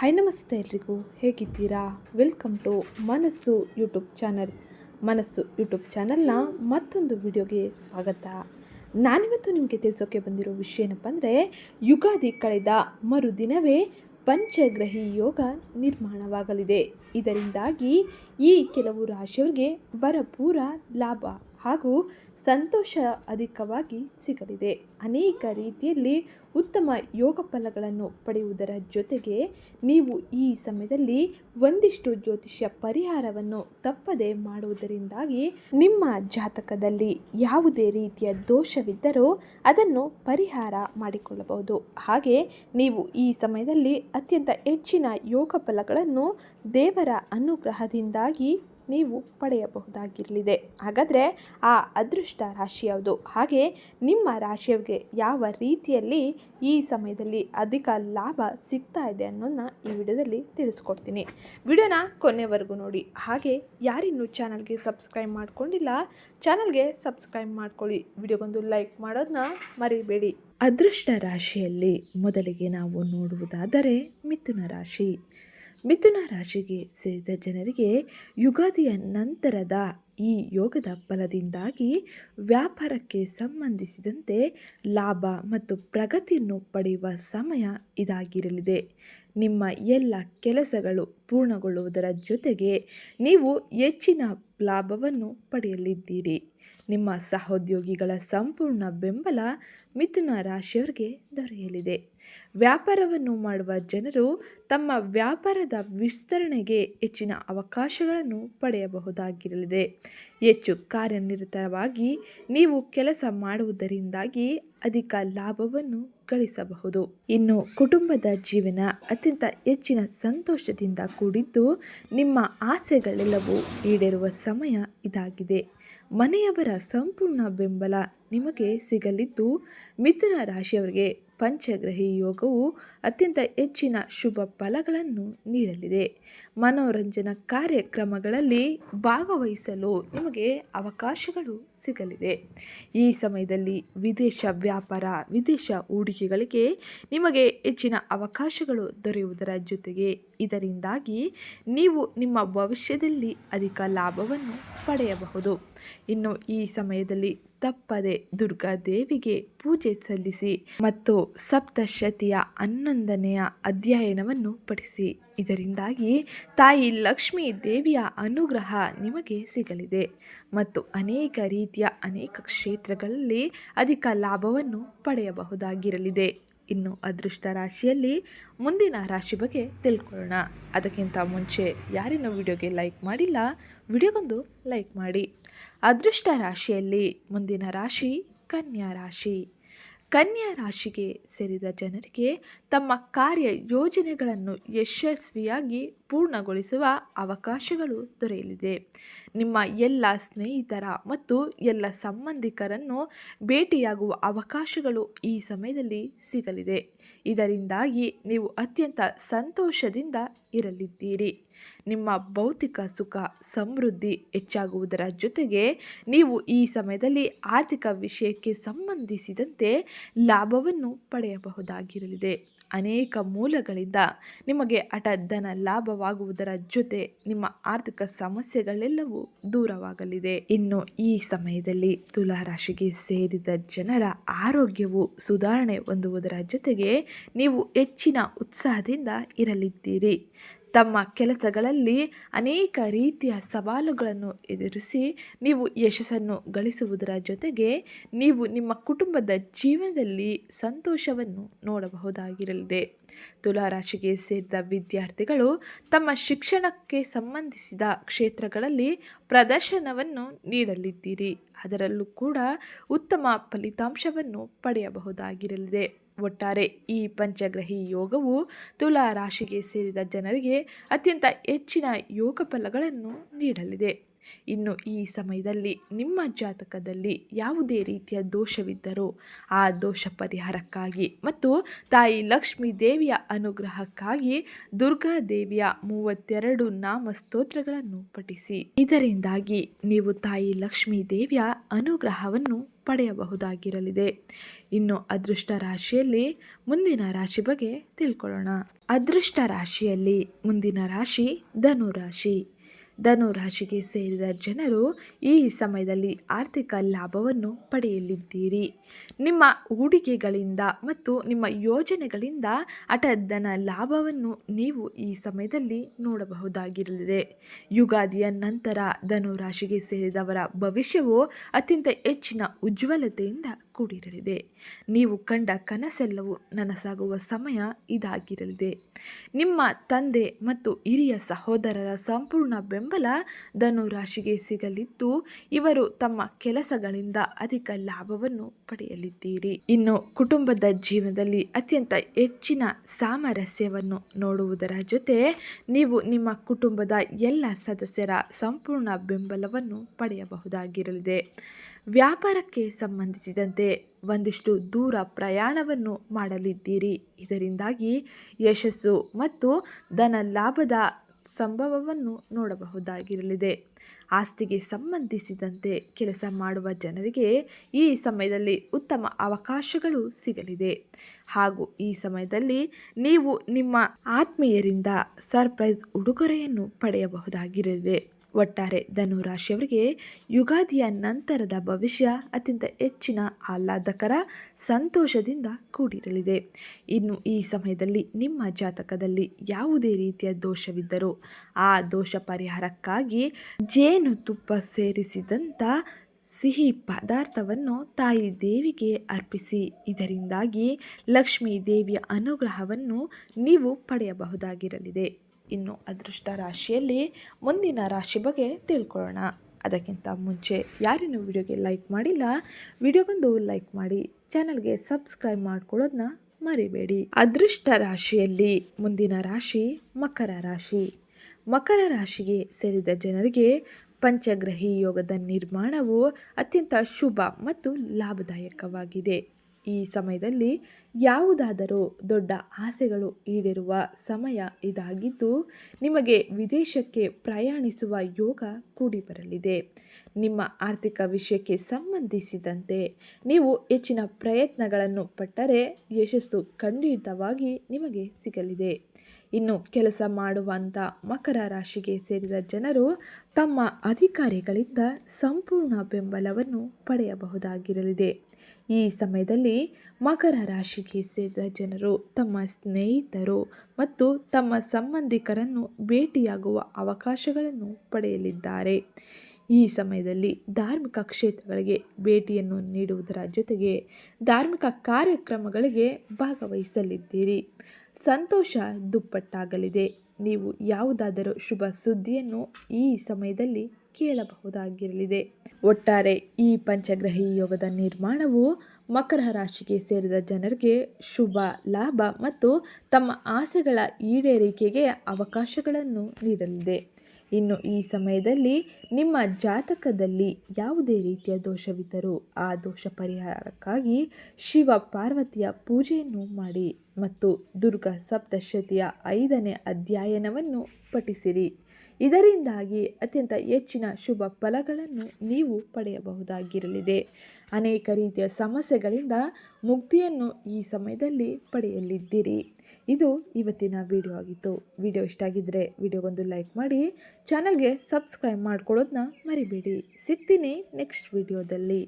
Hi ನಮಸ್ತೆ ಎಲ್ರಿಗೂ. ಹೇಗಿದ್ದೀರಾ? Welcome to Manassu YouTube channel. Manassu YouTube ಚಾನಲ್ನ ಮತ್ತೊಂದು ವಿಡಿಯೋಗೆ ಸ್ವಾಗತ. ನಾನಿವತ್ತು ನಿಮಗೆ ತಿಳಿಸೋಕೆ ಬಂದಿರೋ ವಿಷಯ ಏನಪ್ಪ ಅಂದರೆ, ಯುಗಾದಿ ಕಳೆದ ಮರುದಿನವೇ ಪಂಚಗ್ರಹಿ ಯೋಗ ನಿರ್ಮಾಣವಾಗಲಿದೆ. ಇದರಿಂದಾಗಿ ಈ ಕೆಲವು ರಾಶಿಯವರಿಗೆ ಭರಪೂರ ಲಾಭ ಹಾಗೂ ಸಂತೋಷ ಅಧಿಕವಾಗಿ ಸಿಗಲಿದೆ. ಅನೇಕ ರೀತಿಯಲ್ಲಿ ಉತ್ತಮ ಯೋಗ ಫಲಗಳನ್ನು ಪಡೆಯುವುದರ ಜೊತೆಗೆ ನೀವು ಈ ಸಮಯದಲ್ಲಿ ಒಂದಿಷ್ಟು ಜ್ಯೋತಿಷ್ಯ ಪರಿಹಾರವನ್ನು ತಪ್ಪದೆ ಮಾಡುವುದರಿಂದಾಗಿ ನಿಮ್ಮ ಜಾತಕದಲ್ಲಿ ಯಾವುದೇ ರೀತಿಯ ದೋಷವಿದ್ದರೂ ಅದನ್ನು ಪರಿಹಾರ ಮಾಡಿಕೊಳ್ಳಬಹುದು. ಹಾಗೆ ನೀವು ಈ ಸಮಯದಲ್ಲಿ ಅತ್ಯಂತ ಹೆಚ್ಚಿನ ಯೋಗ ಫಲಗಳನ್ನು ದೇವರ ಅನುಗ್ರಹದಿಂದಾಗಿ ನೀವು ಪಡೆಯಬಹುದಾಗಿರಲಿದೆ. ಹಾಗಾದರೆ ಆ ಅದೃಷ್ಟ ರಾಶಿ ಯಾವುದು? ಹಾಗೆ ನಿಮ್ಮ ರಾಶಿಯವರಿಗೆ ಯಾವ ರೀತಿಯಲ್ಲಿ ಈ ಸಮಯದಲ್ಲಿ ಅಧಿಕ ಲಾಭ ಸಿಗ್ತಾ ಇದೆ ಅನ್ನೋದನ್ನ ಈ ವಿಡಿಯೋದಲ್ಲಿ ತಿಳಿಸ್ಕೊಡ್ತೀನಿ. ವಿಡಿಯೋನ ಕೊನೆವರೆಗೂ ನೋಡಿ. ಹಾಗೆ ಯಾರಿನ್ನೂ ಚಾನಲ್ಗೆ ಸಬ್ಸ್ಕ್ರೈಬ್ ಮಾಡ್ಕೊಂಡಿಲ್ಲ, ಚಾನಲ್ಗೆ ಸಬ್ಸ್ಕ್ರೈಬ್ ಮಾಡ್ಕೊಳ್ಳಿ. ವಿಡಿಯೋಗೊಂದು ಲೈಕ್ ಮಾಡೋದನ್ನ ಮರಿಬೇಡಿ. ಅದೃಷ್ಟ ರಾಶಿಯಲ್ಲಿ ಮೊದಲಿಗೆ ನಾವು ನೋಡುವುದಾದರೆ ಮಿಥುನ ರಾಶಿ. ಮಿಥುನ ರಾಶಿಗೆ ಸೇರಿದ ಜನರಿಗೆ ಯುಗಾದಿಯ ನಂತರದ ಈ ಯೋಗದ ಫಲದಿಂದಾಗಿ ವ್ಯಾಪಾರಕ್ಕೆ ಸಂಬಂಧಿಸಿದಂತೆ ಲಾಭ ಮತ್ತು ಪ್ರಗತಿಯನ್ನು ಪಡೆಯುವ ಸಮಯ ಇದಾಗಿರಲಿದೆ. ನಿಮ್ಮ ಎಲ್ಲ ಕೆಲಸಗಳು ಪೂರ್ಣಗೊಳ್ಳುವುದರ ಜೊತೆಗೆ ನೀವು ಹೆಚ್ಚಿನ ಲಾಭವನ್ನು ಪಡೆಯಲಿದ್ದೀರಿ. ನಿಮ್ಮ ಸಹೋದ್ಯೋಗಿಗಳ ಸಂಪೂರ್ಣ ಬೆಂಬಲ ಮಿಥುನ ರಾಶಿಯವರಿಗೆ ದೊರೆಯಲಿದೆ. ವ್ಯಾಪಾರವನ್ನು ಮಾಡುವ ಜನರು ತಮ್ಮ ವ್ಯಾಪಾರದ ವಿಸ್ತರಣೆಗೆ ಹೆಚ್ಚಿನ ಅವಕಾಶಗಳನ್ನು ಪಡೆಯಬಹುದಾಗಿರಲಿದೆ. ಹೆಚ್ಚು ಕಾರ್ಯನಿರತವಾಗಿ ನೀವು ಕೆಲಸ ಮಾಡುವುದರಿಂದಾಗಿ ಅಧಿಕ ಲಾಭವನ್ನು ಗಳಿಸಬಹುದು. ಇನ್ನು ಕುಟುಂಬದ ಜೀವನ ಅತ್ಯಂತ ಹೆಚ್ಚಿನ ಸಂತೋಷದಿಂದ ಕೂಡಿದ್ದು ನಿಮ್ಮ ಆಸೆಗಳೆಲ್ಲವೂ ಈಡೇರುವ ಸಮಯ ಇದಾಗಿದೆ. ಮನೆಯವರ ಸಂಪೂರ್ಣ ಬೆಂಬಲ ನಿಮಗೆ ಸಿಗಲಿದ್ದು ಮಿಥುನ ರಾಶಿಯವರಿಗೆ ಪಂಚಗ್ರಹಿ ಯೋಗವು ಅತ್ಯಂತ ಹೆಚ್ಚಿನ ಶುಭ ಫಲಗಳನ್ನು ನೀಡಲಿದೆ. ಮನೋರಂಜನಾ ಕಾರ್ಯಕ್ರಮಗಳಲ್ಲಿ ಭಾಗವಹಿಸಲು ನಿಮಗೆ ಅವಕಾಶಗಳು ಸಿಗಲಿದೆ. ಈ ಸಮಯದಲ್ಲಿ ವಿದೇಶ ವ್ಯಾಪಾರ, ವಿದೇಶ ಹೂಡಿಕೆಗಳಿಗೆ ನಿಮಗೆ ಹೆಚ್ಚಿನ ಅವಕಾಶಗಳು ದೊರೆಯುವುದರ ಜೊತೆಗೆ ಇದರಿಂದಾಗಿ ನೀವು ನಿಮ್ಮ ಭವಿಷ್ಯದಲ್ಲಿ ಅಧಿಕ ಲಾಭವನ್ನು ಪಡೆಯಬಹುದು. ಇನ್ನು ಈ ಸಮಯದಲ್ಲಿ ತಪ್ಪದೆ ದುರ್ಗಾದೇವಿಗೆ ಪೂಜೆ ಸಲ್ಲಿಸಿ ಮತ್ತು ಸಪ್ತಶತಿಯ ಹನ್ನೊಂದನೆಯ ಅಧ್ಯಯನವನ್ನು ಪಡಿಸಿ ಇದರಿಂದಾಗಿ ತಾಯಿ ಲಕ್ಷ್ಮೀ ದೇವಿಯ ಅನುಗ್ರಹ ನಿಮಗೆ ಸಿಗಲಿದೆ ಮತ್ತು ಅನೇಕ ರೀತಿಯ ಅನೇಕ ಕ್ಷೇತ್ರಗಳಲ್ಲಿ ಅಧಿಕ ಲಾಭವನ್ನು ಪಡೆಯಬಹುದಾಗಿರಲಿದೆ. ಇನ್ನು ಅದೃಷ್ಟ ರಾಶಿಯಲ್ಲಿ ಮುಂದಿನ ರಾಶಿ ಬಗ್ಗೆ ತಿಳ್ಕೊಳ್ಳೋಣ. ಅದಕ್ಕಿಂತ ಮುಂಚೆ ಯಾರಿನ ವಿಡಿಯೋಗೆ ಲೈಕ್ ಮಾಡಿಲ್ಲ, ವಿಡಿಯೋಗೊಂದು ಲೈಕ್ ಮಾಡಿ. ಅದೃಷ್ಟ ರಾಶಿಯಲ್ಲಿ ಮುಂದಿನ ರಾಶಿ ಕನ್ಯಾ ರಾಶಿ. ಕನ್ಯಾ ರಾಶಿಗೆ ಸೇರಿದ ಜನರಿಗೆ ತಮ್ಮ ಕಾರ್ಯ ಯೋಜನೆಗಳನ್ನು ಯಶಸ್ವಿಯಾಗಿ ಪೂರ್ಣಗೊಳಿಸುವ ಅವಕಾಶಗಳು ದೊರೆಯಲಿದೆ. ನಿಮ್ಮ ಎಲ್ಲ ಸ್ನೇಹಿತರ ಮತ್ತು ಎಲ್ಲ ಸಂಬಂಧಿಕರನ್ನು ಭೇಟಿಯಾಗುವ ಅವಕಾಶಗಳು ಈ ಸಮಯದಲ್ಲಿ ಸಿಗಲಿದೆ. ಇದರಿಂದಾಗಿ ನೀವು ಅತ್ಯಂತ ಸಂತೋಷದಿಂದ ಇರಲಿದ್ದೀರಿ. ನಿಮ್ಮ ಭೌತಿಕ ಸುಖ, ಸಮೃದ್ಧಿ ಹೆಚ್ಚಾಗುವುದರ ಜೊತೆಗೆ ನೀವು ಈ ಸಮಯದಲ್ಲಿ ಆರ್ಥಿಕ ವಿಷಯಕ್ಕೆ ಸಂಬಂಧಿಸಿದಂತೆ ಲಾಭವನ್ನು ಪಡೆಯಬಹುದಾಗಿರಲಿದೆ. ಅನೇಕ ಮೂಲಗಳಿಂದ ನಿಮಗೆ ಹಠಧನ ಲಾಭವಾಗುವುದರ ಜೊತೆ ನಿಮ್ಮ ಆರ್ಥಿಕ ಸಮಸ್ಯೆಗಳೆಲ್ಲವೂ ದೂರವಾಗಲಿದೆ. ಇನ್ನು ಈ ಸಮಯದಲ್ಲಿ ತುಲಾರಾಶಿಗೆ ಸೇರಿದ ಜನರ ಆರೋಗ್ಯವು ಸುಧಾರಣೆ ಹೊಂದುವುದರ ಜೊತೆಗೆ ನೀವು ಹೆಚ್ಚಿನ ಉತ್ಸಾಹದಿಂದ ಇರಲಿದ್ದೀರಿ. ತಮ್ಮ ಕೆಲಸಗಳಲ್ಲಿ ಅನೇಕ ರೀತಿಯ ಸವಾಲುಗಳನ್ನು ಎದುರಿಸಿ ನೀವು ಯಶಸ್ಸನ್ನು ಗಳಿಸುವುದರ ಜೊತೆಗೆ ನೀವು ನಿಮ್ಮ ಕುಟುಂಬದ ಜೀವನದಲ್ಲಿ ಸಂತೋಷವನ್ನು ನೋಡಬಹುದಾಗಿರಲಿದೆ. ತುಲಾರಾಶಿಗೆ ಸೇರಿದ ವಿದ್ಯಾರ್ಥಿಗಳು ತಮ್ಮ ಶಿಕ್ಷಣಕ್ಕೆ ಸಂಬಂಧಿಸಿದ ಕ್ಷೇತ್ರಗಳಲ್ಲಿ ಪ್ರದರ್ಶನವನ್ನು ನೀಡಲಿದ್ದೀರಿ. ಅದರಲ್ಲೂ ಕೂಡ ಉತ್ತಮ ಫಲಿತಾಂಶವನ್ನು ಪಡೆಯಬಹುದಾಗಿರಲಿದೆ. ಒಟ್ಟಾರೆ ಈ ಪಂಚಗ್ರಹಿ ಯೋಗವು ತುಲಾ ರಾಶಿಗೆ ಸೇರಿದ ಜನರಿಗೆ ಅತ್ಯಂತ ಹೆಚ್ಚಿನ ಯೋಗ ಫಲಗಳನ್ನು ನೀಡಲಿದೆ. ಇನ್ನು ಈ ಸಮಯದಲ್ಲಿ ನಿಮ್ಮ ಜಾತಕದಲ್ಲಿ ಯಾವುದೇ ರೀತಿಯ ದೋಷವಿದ್ದರೂ ಆ ದೋಷ ಪರಿಹಾರಕ್ಕಾಗಿ ಮತ್ತು ತಾಯಿ ಲಕ್ಷ್ಮೀ ದೇವಿಯ ಅನುಗ್ರಹಕ್ಕಾಗಿ ದುರ್ಗಾ ದೇವಿಯ ಮೂವತ್ತೆರಡು ನಾಮ ಸ್ತೋತ್ರಗಳನ್ನು ಪಠಿಸಿ. ಇದರಿಂದಾಗಿ ನೀವು ತಾಯಿ ಲಕ್ಷ್ಮೀ ದೇವಿಯ ಅನುಗ್ರಹವನ್ನು ಪಡೆಯಬಹುದಾಗಿರಲಿದೆ. ಇನ್ನು ಅದೃಷ್ಟ ರಾಶಿಯಲ್ಲಿ ಮುಂದಿನ ರಾಶಿ ಬಗ್ಗೆ ತಿಳ್ಕೊಳ್ಳೋಣ. ಅದೃಷ್ಟ ರಾಶಿಯಲ್ಲಿ ಮುಂದಿನ ರಾಶಿ ಧನು ಧನು ರಾಶಿಗೆ ಸೇರಿದ ಜನರು ಈ ಸಮಯದಲ್ಲಿ ಆರ್ಥಿಕ ಲಾಭವನ್ನು ಪಡೆಯಲಿದ್ದೀರಿ. ನಿಮ್ಮ ಹೂಡಿಕೆಗಳಿಂದ ಮತ್ತು ನಿಮ್ಮ ಯೋಜನೆಗಳಿಂದ ಹಠಧನ ಲಾಭವನ್ನು ನೀವು ಈ ಸಮಯದಲ್ಲಿ ನೋಡಬಹುದಾಗಿರಲಿದೆ. ಯುಗಾದಿಯ ನಂತರ ಧನು ರಾಶಿಗೆ ಸೇರಿದವರ ಭವಿಷ್ಯವು ಅತ್ಯಂತ ಹೆಚ್ಚಿನ ಉಜ್ವಲತೆಯಿಂದ ಕೂಡಿರಲಿದೆ. ನೀವು ಕಂಡ ಕನಸೆಲ್ಲವೂ ನನಸಾಗುವ ಸಮಯ ಇದಾಗಿರಲಿದೆ. ನಿಮ್ಮ ತಂದೆ ಮತ್ತು ಹಿರಿಯ ಸಹೋದರರ ಸಂಪೂರ್ಣ ಬೆಂಬಲ ಧನುರಾಶಿಗೆ ಸಿಗಲಿದ್ದು, ಇವರು ತಮ್ಮ ಕೆಲಸಗಳಿಂದ ಅಧಿಕ ಲಾಭವನ್ನು ಪಡೆಯಲಿದ್ದೀರಿ. ಇನ್ನು ಕುಟುಂಬದ ಜೀವನದಲ್ಲಿ ಅತ್ಯಂತ ಹೆಚ್ಚಿನ ಸಾಮರಸ್ಯವನ್ನು ನೋಡುವುದರ ಜೊತೆ ನೀವು ನಿಮ್ಮ ಕುಟುಂಬದ ಎಲ್ಲ ಸದಸ್ಯರ ಸಂಪೂರ್ಣ ಬೆಂಬಲವನ್ನು ಪಡೆಯಬಹುದಾಗಿರಲಿದೆ. ವ್ಯಾಪಾರಕ್ಕೆ ಸಂಬಂಧಿಸಿದಂತೆ ಒಂದಿಷ್ಟು ದೂರ ಪ್ರಯಾಣವನ್ನು ಮಾಡಲಿದ್ದೀರಿ. ಇದರಿಂದಾಗಿ ಯಶಸ್ಸು ಮತ್ತು ಧನ ಲಾಭದ ಸಂಭವವನ್ನು ನೋಡಬಹುದಾಗಿರಲಿದೆ. ಆಸ್ತಿಗೆ ಸಂಬಂಧಿಸಿದಂತೆ ಕೆಲಸ ಮಾಡುವ ಜನರಿಗೆ ಈ ಸಮಯದಲ್ಲಿ ಉತ್ತಮ ಅವಕಾಶಗಳು ಸಿಗಲಿದೆ. ಹಾಗೂ ಈ ಸಮಯದಲ್ಲಿ ನೀವು ನಿಮ್ಮ ಆತ್ಮೀಯರಿಂದ ಸರ್ಪ್ರೈಸ್ ಉಡುಗೊರೆಯನ್ನು ಪಡೆಯಬಹುದಾಗಿರಲಿದೆ. ಒಟ್ಟಾರೆ ಧನುರಾಶಿಯವರಿಗೆ ಯುಗಾದಿಯ ನಂತರದ ಭವಿಷ್ಯ ಅತ್ಯಂತ ಹೆಚ್ಚಿನ ಆಹ್ಲಾದಕರ ಸಂತೋಷದಿಂದ ಕೂಡಿರಲಿದೆ. ಇನ್ನು ಈ ಸಮಯದಲ್ಲಿ ನಿಮ್ಮ ಜಾತಕದಲ್ಲಿ ಯಾವುದೇ ರೀತಿಯ ದೋಷವಿದ್ದರೂ ಆ ದೋಷ ಪರಿಹಾರಕ್ಕಾಗಿ ಜೇನುತುಪ್ಪ ಸೇರಿಸಿದಂಥ ಸಿಹಿ ಪದಾರ್ಥವನ್ನು ತಾಯಿ ದೇವಿಗೆ ಅರ್ಪಿಸಿ, ಇದರಿಂದಾಗಿ ಲಕ್ಷ್ಮೀ ದೇವಿಯ ಅನುಗ್ರಹವನ್ನು ನೀವು ಪಡೆಯಬಹುದಾಗಿರಲಿದೆ. ಇನ್ನು ಅದೃಷ್ಟ ರಾಶಿಯಲ್ಲಿ ಮುಂದಿನ ರಾಶಿ ಬಗ್ಗೆ ತಿಳ್ಕೊಳ್ಳೋಣ. ಅದಕ್ಕಿಂತ ಮುಂಚೆ ಯಾರೇನು ವಿಡಿಯೋಗೆ ಲೈಕ್ ಮಾಡಿಲ್ಲ, ವಿಡಿಯೋಗೊಂದು ಲೈಕ್ ಮಾಡಿ, ಚಾನಲ್ಗೆ ಸಬ್ಸ್ಕ್ರೈಬ್ ಮಾಡ್ಕೊಳ್ಳೋದನ್ನ ಮರಿಬೇಡಿ. ಅದೃಷ್ಟ ರಾಶಿಯಲ್ಲಿ ಮುಂದಿನ ರಾಶಿ ಮಕರ ರಾಶಿ. ಮಕರ ರಾಶಿಗೆ ಸೇರಿದ ಜನರಿಗೆ ಪಂಚಗ್ರಹಿ ಯೋಗದ ನಿರ್ಮಾಣವು ಅತ್ಯಂತ ಶುಭ ಮತ್ತು ಲಾಭದಾಯಕವಾಗಿದೆ. ಈ ಸಮಯದಲ್ಲಿ ಯಾವುದಾದರೂ ದೊಡ್ಡ ಆಸೆಗಳು ಈಡೇರುವ ಸಮಯ ಇದಾಗಿದ್ದು, ನಿಮಗೆ ವಿದೇಶಕ್ಕೆ ಪ್ರಯಾಣಿಸುವ ಯೋಗ ಕೂಡಿ ಬರಲಿದೆ ನಿಮ್ಮ ಆರ್ಥಿಕ ವಿಷಯಕ್ಕೆ ಸಂಬಂಧಿಸಿದಂತೆ ನೀವು ಹೆಚ್ಚಿನ ಪ್ರಯತ್ನಗಳನ್ನು ಪಟ್ಟರೆ ಯಶಸ್ಸು ಖಂಡಿತವಾಗಿ ನಿಮಗೆ ಸಿಗಲಿದೆ. ಇನ್ನು ಕೆಲಸ ಮಾಡುವಂಥ ಮಕರ ರಾಶಿಗೆ ಸೇರಿದ ಜನರು ತಮ್ಮ ಅಧಿಕಾರಿಗಳಿಂದ ಸಂಪೂರ್ಣ ಬೆಂಬಲವನ್ನು ಪಡೆಯಬಹುದಾಗಿರಲಿದೆ. ಈ ಸಮಯದಲ್ಲಿ ಮಕರ ರಾಶಿಗೆ ಸೇರಿದ ಜನರು ತಮ್ಮ ಸ್ನೇಹಿತರು ಮತ್ತು ತಮ್ಮ ಸಂಬಂಧಿಕರನ್ನು ಭೇಟಿಯಾಗುವ ಅವಕಾಶಗಳನ್ನು ಪಡೆಯಲಿದ್ದಾರೆ. ಈ ಸಮಯದಲ್ಲಿ ಧಾರ್ಮಿಕ ಕ್ಷೇತ್ರಗಳಿಗೆ ಭೇಟಿಯನ್ನು ನೀಡುವುದರ ಜೊತೆಗೆ ಧಾರ್ಮಿಕ ಕಾರ್ಯಕ್ರಮಗಳಿಗೆ ಭಾಗವಹಿಸಲಿದ್ದೀರಿ. ಸಂತೋಷ ದುಪ್ಪಟ್ಟಾಗಲಿದೆ. ನೀವು ಯಾವುದಾದರೂ ಶುಭ ಸುದ್ದಿಯನ್ನು ಈ ಸಮಯದಲ್ಲಿ ಕೇಳಬಹುದಾಗಿರಲಿದೆ. ಒಟ್ಟಾರೆ ಈ ಪಂಚಗ್ರಹಿ ಯೋಗದ ನಿರ್ಮಾಣವು ಮಕರ ರಾಶಿಗೆ ಸೇರಿದ ಜನರಿಗೆ ಶುಭ, ಲಾಭ ಮತ್ತು ತಮ್ಮ ಆಸೆಗಳ ಈಡೇರಿಕೆಗೆ ಅವಕಾಶಗಳನ್ನು ನೀಡಲಿದೆ. ಇನ್ನು ಈ ಸಮಯದಲ್ಲಿ ನಿಮ್ಮ ಜಾತಕದಲ್ಲಿ ಯಾವುದೇ ರೀತಿಯ ದೋಷವಿದ್ದರೂ ಆ ದೋಷ ಪರಿಹಾರಕ್ಕಾಗಿ ಶಿವ ಪಾರ್ವತಿಯ ಪೂಜೆಯನ್ನು ಮಾಡಿ ಮತ್ತು ದುರ್ಗಾ ಸಪ್ತಶತಿಯ ಐದನೇ ಅಧ್ಯಯನವನ್ನು ಪಠಿಸಿರಿ. ಇದರಿಂದಾಗಿ ಅತ್ಯಂತ ಹೆಚ್ಚಿನ ಶುಭ ಫಲಗಳನ್ನು ನೀವು ಪಡೆಯಬಹುದಾಗಿರಲಿದೆ. ಅನೇಕ ರೀತಿಯ ಸಮಸ್ಯೆಗಳಿಂದ ಮುಕ್ತಿಯನ್ನು ಈ ಸಮಯದಲ್ಲಿ ಪಡೆಯಲಿದ್ದೀರಿ. ಇದು ಇವತ್ತಿನ ವಿಡಿಯೋ ಆಗಿತ್ತು. ವಿಡಿಯೋ ಇಷ್ಟ ಆಗಿದ್ದರೆ ವಿಡಿಯೋಗೊಂದು ಲೈಕ್ ಮಾಡಿ ಚಾನಲ್ಗೆ ಸಬ್ಸ್ಕ್ರೈಬ್ ಮಾಡ್ಕೊಳ್ಳೋದನ್ನ ಮರಿಬೇಡಿ. ಸಿಗ್ತೀನಿ ನೆಕ್ಸ್ಟ್ ವಿಡಿಯೋದಲ್ಲಿ